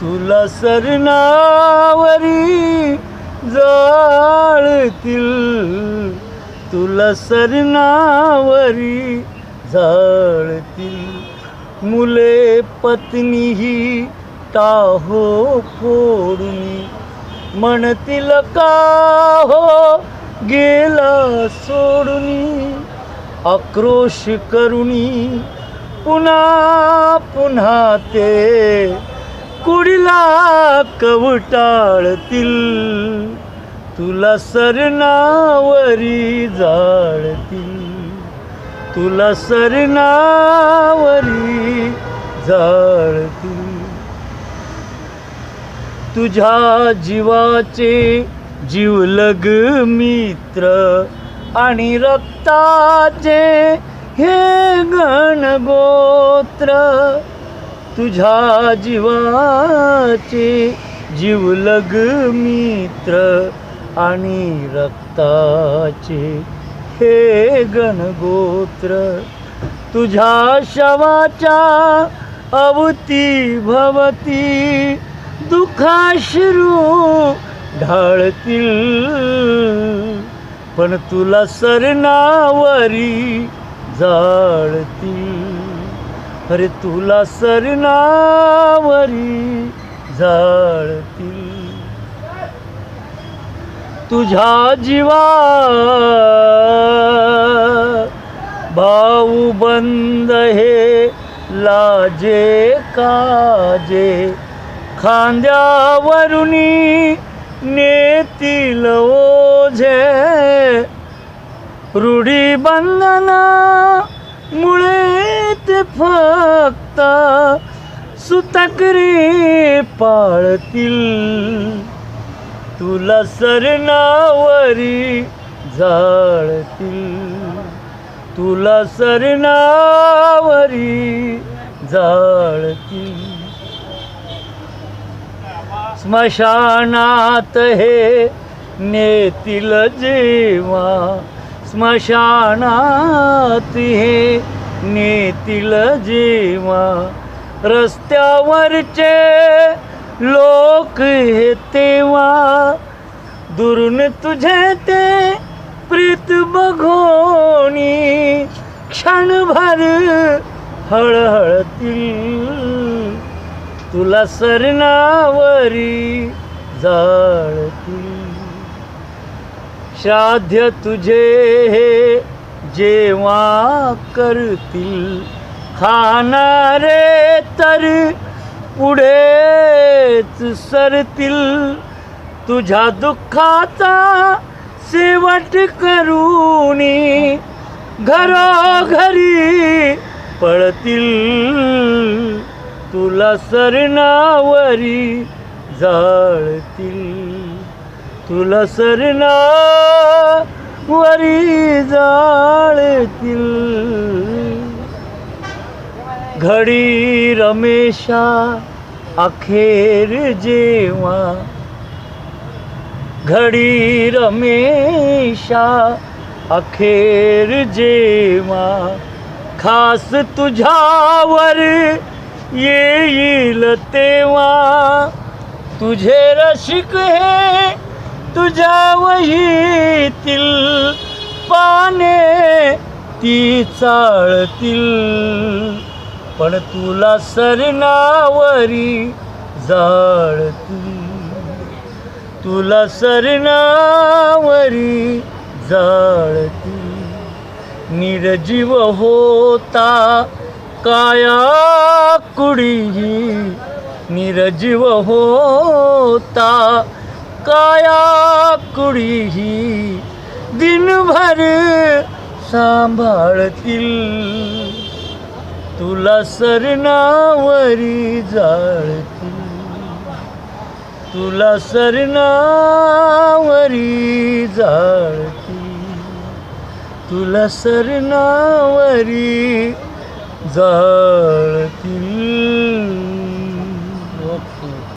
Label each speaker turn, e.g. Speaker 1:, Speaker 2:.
Speaker 1: तुला सरनावरी जाळतील. तुला सरनावरी जाळतील. मुले पत्नीही टाहो फोडून. म्हणतील का हो गेला सोडून. आक्रोश करुणी पुन्हा पुन्हा ते कुडीला कवटाळतील. तुला सरनावरी जाळतील. तुला सरनावरी जाळतील. तुझ्या जीवाचे जीवलग मित्र आणि रक्ताचे हे गणगोत्र तुझ्या जीवाचे जीवलग मित्र आणि रक्ताचे. हे गणगोत्र तुझ्या शवाच्या अवती भवती दुखाश्रू ढाळतील. पण तुला सरनावरी जाळतील अरे तुला सरनावरी जाळतील तुझ्या जीवा भाऊ बंद हे लाजे काजे. खांद्यावरुनी नेतील ओझे. रूढी बंधना मुळे ते फक्त सुतकरी पाळतील. तुला सरनावरी जाळतील. तुला सरनावरी जाळतील. स्मशानात हे नेतील जेव्हा स्मशानात हे नेतील जेव्हा रस्त्यावरचे लोक हे तेव्हा दुरून तुझे ते प्रीत बघोनी क्षणभर हळहळतील. तुला सरनावरी जाळतील. श्राद्ध तुझे हे जेव्हा करतील. खाणारे तर पुढेच सरतील. तुझ्या दुःखाचा शेवट करूनी घरोघरी पळतील. तुला सरनावरी जाळतील. तुला सरनावरी जाळतील. घडी रमेशा अखेर जेव्हा. घडी रमेशा अखेर जेव्हा. खास तुझ्यावर येईल तेव्हा. तुझे रसिक हे तुझ्या वहीतील पाने ती चाळतील. पण तुला सरनावरी जाळतील. तुला सरनावरी जाळती निर्जीव होता काया कुडीही. निर्जीव होता काया कुडीही दिनभर सांभाळतील. तुला सरनावरी जाळतील. तुला सरनावरी जाळती तुला सरनावरी जाळती